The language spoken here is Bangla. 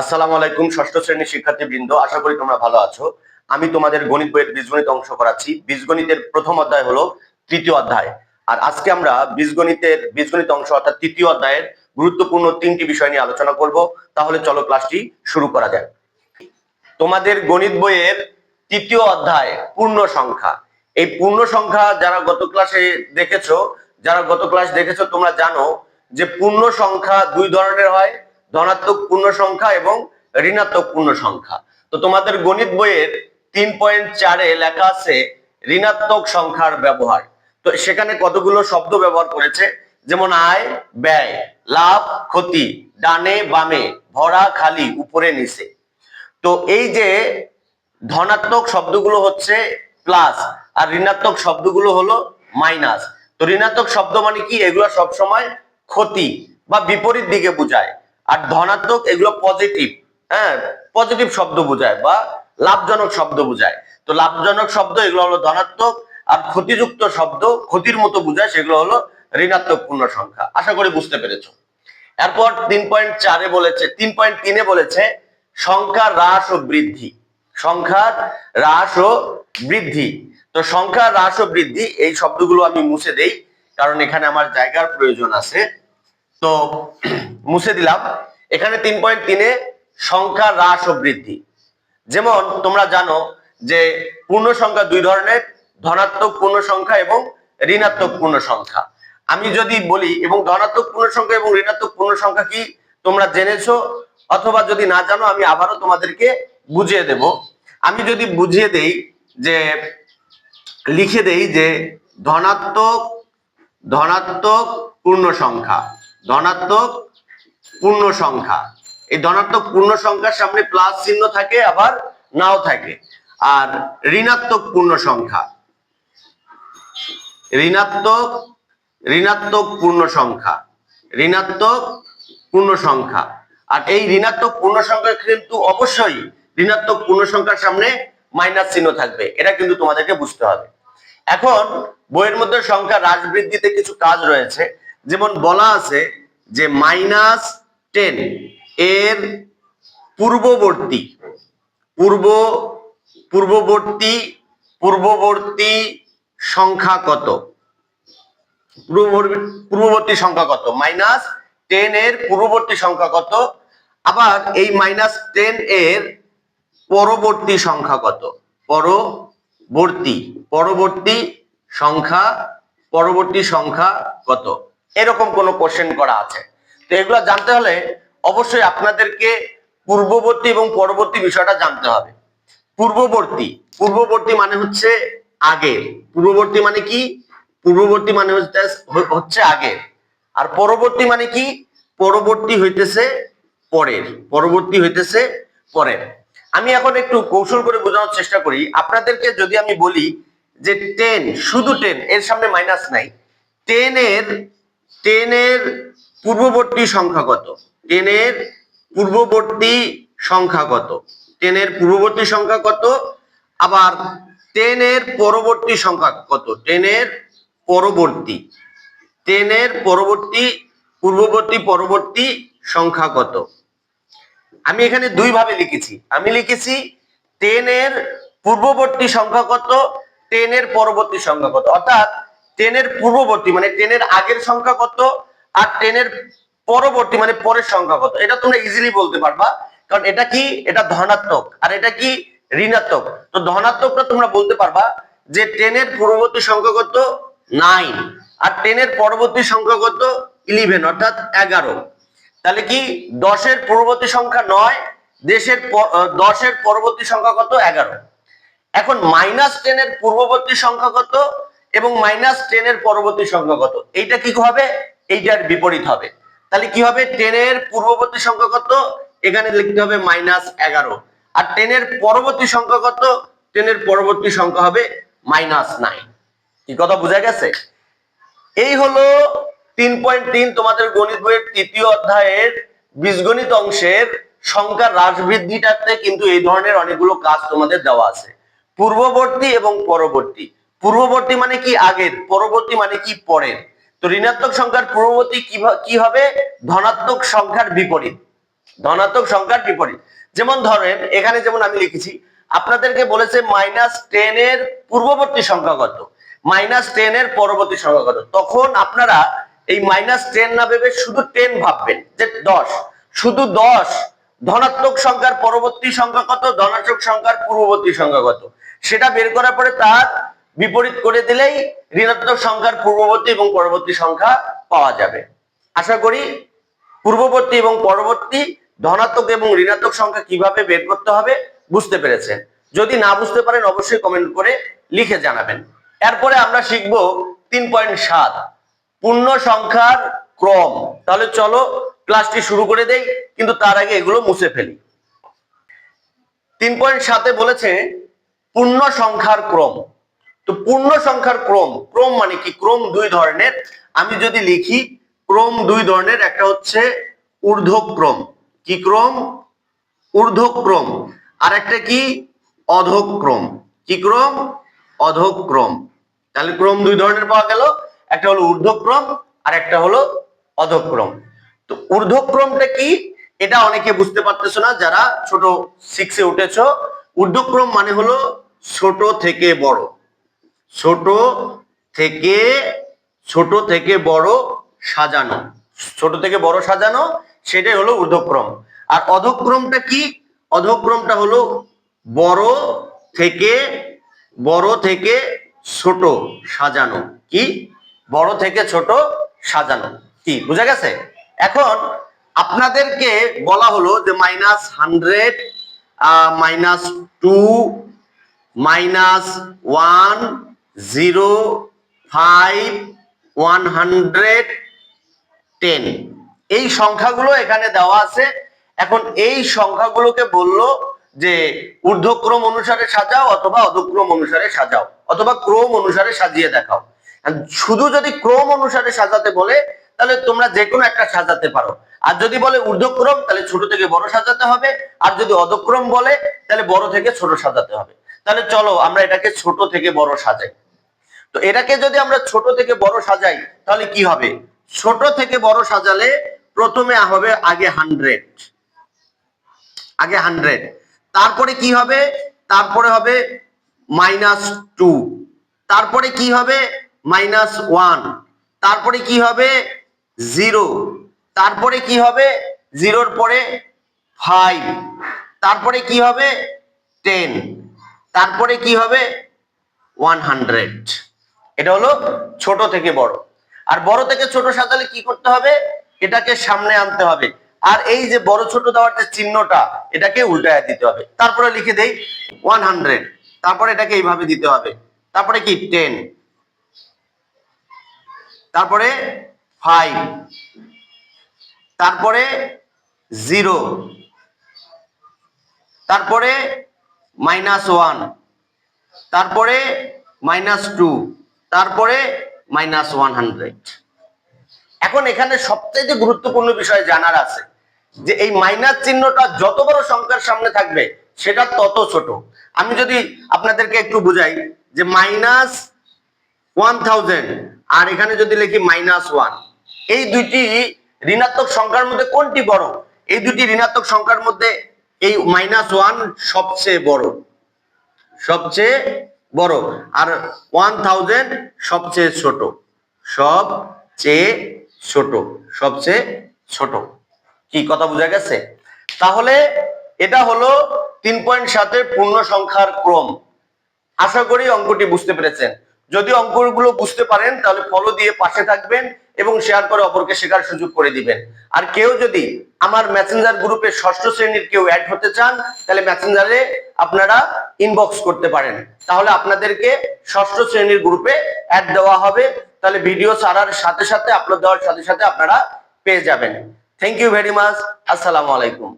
আসসালামু আলাইকুম, ষষ্ঠ শ্রেণির শিক্ষার্থী বৃন্দ আশা করি তোমরা ভালো আছো। আমি তোমাদের গণিত বইয়ের বীজগণিত অংশ করাচ্ছি। বীজগণিতের প্রথম অধ্যায় হলো তৃতীয় অধ্যায়। আর আজকে আমরা বীজগণিতের বীজগণিত অংশ অর্থাৎ তৃতীয় অধ্যায়ের গুরুত্বপূর্ণ তিনটি বিষয় নিয়ে আলোচনা করব। তাহলে চলো ক্লাসটি শুরু করা যাক। তোমাদের গণিত বইয়ের তৃতীয় অধ্যায়, পূর্ণ সংখ্যা। এই পূর্ণ সংখ্যা যারা গত ক্লাসে দেখেছ, যারা গত ক্লাস দেখেছ, তোমরা জানো যে পূর্ণ সংখ্যা দুই ধরনের হয়। ধনাত্মক পূর্ণ সংখ্যা এবং ঋণাত্মক পূর্ণ সংখ্যা। তো তোমাদের গণিত বইয়ের তিন পয়েন্ট চারে লেখা আছে ঋণাত্মক সংখ্যার ব্যবহার। তো সেখানে কতগুলো শব্দ ব্যবহার করেছে? যেমন আয়, ব্যয়, লাভ, ক্ষতি, ডানে বামে, ভরা, খালি, উপরে, নিচে। তো এই যে ধনাত্মক শব্দগুলো হচ্ছে প্লাস আর ঋণাত্মক শব্দগুলো হলো মাইনাস। তো ঋণাত্মক শব্দ মানে কি? এগুলো সবসময় ক্ষতি বা বিপরীত দিকে বোঝায়। আর ধনাত্মক এগুলো পজিটিভ হ্যাঁ পজিটিভ শব্দ বোঝায় বা লাভজনক শব্দ বোঝায়। তো লাভজনক শব্দ এগুলো হলো ধনাত্মক আর ক্ষতিযুক্ত শব্দ ক্ষতির মতো বোঝায়, সেগুলো হলো ঋণাত্মক পূর্ণ সংখ্যা। আশা করি বুঝতে পেরেছ। এরপর তিন পয়েন্ট চারে বলেছে, তিন পয়েন্ট তিনে বলেছে সংখ্যার হ্রাস ও বৃদ্ধি। সংখ্যার হ্রাস ও বৃদ্ধি। তো সংখ্যার হ্রাস ও বৃদ্ধি, এই শব্দগুলো আমি মুছে দেই, কারণ এখানে আমার জায়গার প্রয়োজন আছে। তো মুছে দিলাম। এখানে তিন পয়েন্ট তিনে সংখ্যার হ্রাস ও বৃদ্ধি। যেমন তোমরা জানো যে পূর্ণ সংখ্যা দুই ধরনের, ধনাত্মক পূর্ণ সংখ্যা এবং ঋণাত্মক পূর্ণ সংখ্যা আমি যদি বলি, এবং ধনাত্মক পূর্ণ সংখ্যা এবং ঋণাত্মক পূর্ণ সংখ্যা কি তোমরা জেনেছো? অথবা যদি না জানো, আমি আবারও তোমাদেরকে বুঝিয়ে দেব। আমি যদি বুঝিয়ে দেই যে, লিখে দেই যে ধনাত্মক ধনাত্মক পূর্ণ সংখ্যা ধনাত্মক পূর্ণ সংখ্যা এই ধনাত্মক পূর্ণ সংখ্যার সামনে প্লাস চিহ্ন থাকে, আবার নাও থাকে। আর ঋণাত্মক পূর্ণ সংখ্যা ঋণাত্মক ঋণাত্মক পূর্ণ সংখ্যা ঋণাত্মক পূর্ণ সংখ্যা আর এই ঋণাত্মক পূর্ণ সংখ্যা কিন্তু অবশ্যই ঋণাত্মক পূর্ণ সংখ্যার সামনে মাইনাস চিহ্ন থাকবে। এটা কিন্তু তোমাদেরকে বুঝতে হবে। এখন বইয়ের মধ্যে সংখ্যা হ্রাস বৃদ্ধিতে কিছু কাজ রয়েছে। যেমন বলা আছে যে মাইনাস টেন এর পূর্ববর্তী, পূর্ব, পূর্ববর্তী পূর্ববর্তী সংখ্যা কত? পূর্ববর্তী সংখ্যা কত? মাইনাস টেন এর পূর্ববর্তী সংখ্যা কত? আবার এই মাইনাস টেন এর পরবর্তী সংখ্যা কত? পরবর্তী পরবর্তী সংখ্যা পরবর্তী সংখ্যা কত? এরকম কোন কোশ্চেন করা আছে। তো এগুলো জানতে হলে অবশ্যই আপনাদেরকে পূর্ববর্তী এবং পরবর্তী বিষয়টা জানতে হবে। পূর্ববর্তী। পূর্ববর্তী মানে হচ্ছে আগের পূর্ববর্তী মানে কি? পূর্ববর্তী মানে হচ্ছে আগের আর পরবর্তী মানে কি? পরবর্তী হইতেছে পরের। পরবর্তী হইতেছে পরের। আমি এখন একটু কৌশল করে বোঝানোর চেষ্টা করি। আপনাদেরকে যদি আমি বলি যে টেন শুধু টেন এর সামনে মাইনাস নাই। টেন এর টেন এর পূর্ববর্তী সংখ্যা কত? টেন এর পূর্ববর্তী সংখ্যা কত? টেন এর পূর্ববর্তী সংখ্যা কত? আবার টেন এর পরবর্তী সংখ্যা কত? টেন এর পরবর্তী। টেন এর পরবর্তী, পূর্ববর্তী, পরবর্তী সংখ্যা কত? আমি এখানে দুই ভাবে লিখেছি। আমি লিখেছি টেন এর পূর্ববর্তী সংখ্যা কত? টেন এর পরবর্তী সংখ্যা কত? অর্থাৎ টেন এর পূর্ববর্তী মানে টেন এর আগের সংখ্যা কত? আর টেন এর পরবর্তী মানে পরের সংখ্যা কত? এটা তোমরা ইজিলি বলতে পারবা। কারণ এটা কি? এটা ধনাত্মক। আর এটা কি? ঋণাত্মক। তো ধনাত্মকটা তোমরা বলতে পারবা যে টেন এর পূর্ববর্তী সংখ্যা কত? নাইন। আর টেন এর পরবর্তী সংখ্যা কত? ইলেভেন অর্থাৎ এগারো। তাহলে কি? দশের পূর্ববর্তী সংখ্যা নয়, দেশের দশের পরবর্তী সংখ্যা কত? এগারো। এখন মাইনাস টেন এর পূর্ববর্তী সংখ্যা কত এবং মাইনাস টেন এর পরবর্তী সংখ্যা কত? এইটা কি হবে? এইটার বিপরীত হবে। তাহলে কি হবে? টেন এর পূর্ববর্তী সংখ্যা কত? এখানে লিখতে হবে মাইনাস এগারো। আর টেন এর পরবর্তী সংখ্যা কত? টেন এর পরবর্তী সংখ্যা হবে মাইনাস নাইন কি কথা বোঝা গেছে? এই হলো তিন পয়েন্ট তিন তোমাদের গণিত বইয়ের তৃতীয় অধ্যায়ের বীজগণিত অংশের সংখ্যার হ্রাস বৃদ্ধিটাতে কিন্তু এই ধরনের অনেকগুলো কাজ তোমাদের দেওয়া আছে। পূর্ববর্তী এবং পরবর্তী। পূর্ববর্তী মানে কি আগের? পরবর্তী মানে কি পরের? তো ঋণাত্মক সংখ্যার পূর্ববর্তী কি হবে? ধনাত্মক সংখ্যার বিপরীত। ধনাত্মক সংখ্যার বিপরীত। যেমন ধরেন, এখানে যেমন আমি লিখেছি, আপনাদেরকে বলেছে মাইনাস টেন এর পূর্ববর্তী সংখ্যা কত? মাইনাস টেন এর পরবর্তী সংখ্যা কত? তখন আপনারা এই মাইনাস টেন না ভেবে শুধু টেন ভাববেন, যে দশ। শুধু দশ। ধনাত্মক সংখ্যার পরবর্তী সংখ্যা কত? ধনাত্মক সংখ্যার পূর্ববর্তী সংখ্যা কত? সেটা বের করার পরে তার বিপরীত করে দিলেই ঋণাত্মক সংখ্যার পূর্ববর্তী এবং পরবর্তী সংখ্যা পাওয়া যাবে। আশা করি পূর্ববর্তী এবং পরবর্তী ধনাত্মক এবং ঋণাত্মক সংখ্যা কীভাবে বের করতে হবে বুঝতে পেরেছেন। যদি না বুঝতে পারেন, অবশ্যই কমেন্ট করে লিখে জানাবেন। এরপরে আমরা শিখব তিন পয়েন্ট সাত, পূর্ণ সংখ্যার ক্রম। তাহলে চলো ক্লাসটি শুরু করে দেই, কিন্তু তার আগে এগুলো মুছে ফেলি। তিন পয়েন্ট সাতে বলেছে, পূর্ণ সংখ্যার ক্রম। তো পূর্ণ সংখ্যার ক্রম ক্রম মানে কি? ক্রম দুই ধরনের। আমি যদি লিখি, ক্রম দুই ধরনের, একটা হচ্ছে ঊর্ধ্বক্রম। কি ক্রম? ঊর্ধ্বক্রম। আর একটা কি? অধক্রম। কি ক্রম? অধক্রম। তাহলে ক্রম দুই ধরনের পাওয়া গেল। একটা হলো ঊর্ধ্বক্রম আর একটা হলো অধক্রম। তো ঊর্ধ্বক্রমটা কি? এটা অনেকে বুঝতে পারতেছো না, যারা ছোট সিক্সে উঠেছো। ঊর্ধ্বক্রম মানে হলো ছোট থেকে বড়। ছোট থেকে ছোট থেকে বড় সাজানো। ছোট থেকে বড় সাজানো, সেটাই হলো ঊর্ধ্বক্রম। আর অধক্রমটা কি? অধক্রমটা হলো বড় থেকে বড় থেকে ছোট সাজানো। কি? বড় থেকে ছোট সাজানো। কি, বুঝা গেছে? এখন আপনাদেরকে বলা হলো যে minus hundred minus two minus one zero five one hundred ten এই সংখ্যাগুলো এখানে দেওয়া আছে। এখন এই সংখ্যাগুলোকে বলল যে ঊর্ধ্বক্রম অনুসারে সাজাও অথবা অধক্রম অনুসারে সাজাও, অথবা ক্রম অনুসারে সাজিয়ে দেখাও। শুধু যদি ক্রম অনুসারে সাজাতে বলে, তাহলে তোমরা যে কোনো একটা সাজাতে পারো। আর যদি বলে ঊর্ধ্বক্রম, তাহলে ছোট থেকে বড় সাজাতে হবে। আর যদি অধক্রম বলে, তাহলে বড় থেকে ছোট সাজাতে হবে। তাহলে চলো আমরা এটাকে ছোট থেকে বড় সাজাই। তো এটাকে যদি আমরা ছোট থেকে বড় সাজাই, তাহলে কি হবে? ছোট থেকে বড় সাজালে প্রথমে হবে আগে হান্ড্রেড। আগে হান্ড্রেড। তারপরে কি হবে? তারপরে হবে মাইনাস টু। তারপরে কি হবে? Minus one. তারপরে কি হবে? জিরো। তারপরে কি হবে? জিরোর পরে ফাইভ। তারপরে কি হবে? টেন। তারপরে কি হবে? One hundred. এটা হলো ছোট থেকে বড়। আর বড় থেকে ছোট সাজালে কি করতে হবে? এটাকে সামনে আনতে হবে। আর এই যে বড় ছোট দেওয়ার যে চিহ্নটা, এটাকে উল্টায় দিতে হবে। তারপরে লিখে দেই ওয়ান হান্ড্রেড তারপরে এটাকে এইভাবে দিতে হবে। তারপরে কি? টেন তারপরে ফাইভ তারপরে জিরো তারপরে মাইনাস ওয়ান তারপরে মাইনাস টু তারপরে মাইনাস ওয়ান হান্ড্রেড এখন এখানে সবচেয়ে গুরুত্বপূর্ণ বিষয় জানার আছে যে এই মাইনাস চিহ্নটা যত বড় সংখ্যার সামনে থাকবে, সেটা তত ছোট। আমি যদি আপনাদেরকে একটু বুঝাই যে মাইনাস ওয়ান আর এখানে যদি লিখি মাইনাস ওয়ান এই দুইটি ঋণাত্মক সংখ্যার মধ্যে কোনটি বড়? এই দুটি ঋণাত্মক সংখ্যার মধ্যে এই মাইনাস ওয়ান সবচেয়ে বড়। সবচেয়ে বড়। আর ওয়ান থাউজেন্ড সবচেয়ে ছোট। সবচেয়ে ছোট। সবচেয়ে ছোট। কি কথা বোঝা গেছে? তাহলে এটা হলো তিন পয়েন্ট সাতের পূর্ণ সংখ্যার ক্রম। আশা করি অঙ্কটি বুঝতে পেরেছেন। যদি অঙ্কগুলো বুঝতে পারেন, তাহলে ফলো দিয়ে পাশে থাকবেন এবং শেয়ার করে অপরকে শেখার সুযোগ করে দিবেন। আর কেউ যদি আমার মেসেঞ্জার গ্রুপে ষষ্ঠ শ্রেণির কেউ অ্যাড হতে চান, তাহলে মেসেঞ্জারে আপনারা ইনবক্স করতে পারেন। তাহলে আপনাদেরকে ষষ্ঠ শ্রেণির গ্রুপে অ্যাড দেওয়া হবে। তাহলে ভিডিও ছাড়ার সাথে সাথে আপলোড দেওয়ার সাথে সাথে আপনারা পেয়ে যাবেন। থ্যাংক ইউ ভেরি মাচ আসসালামু আলাইকুম।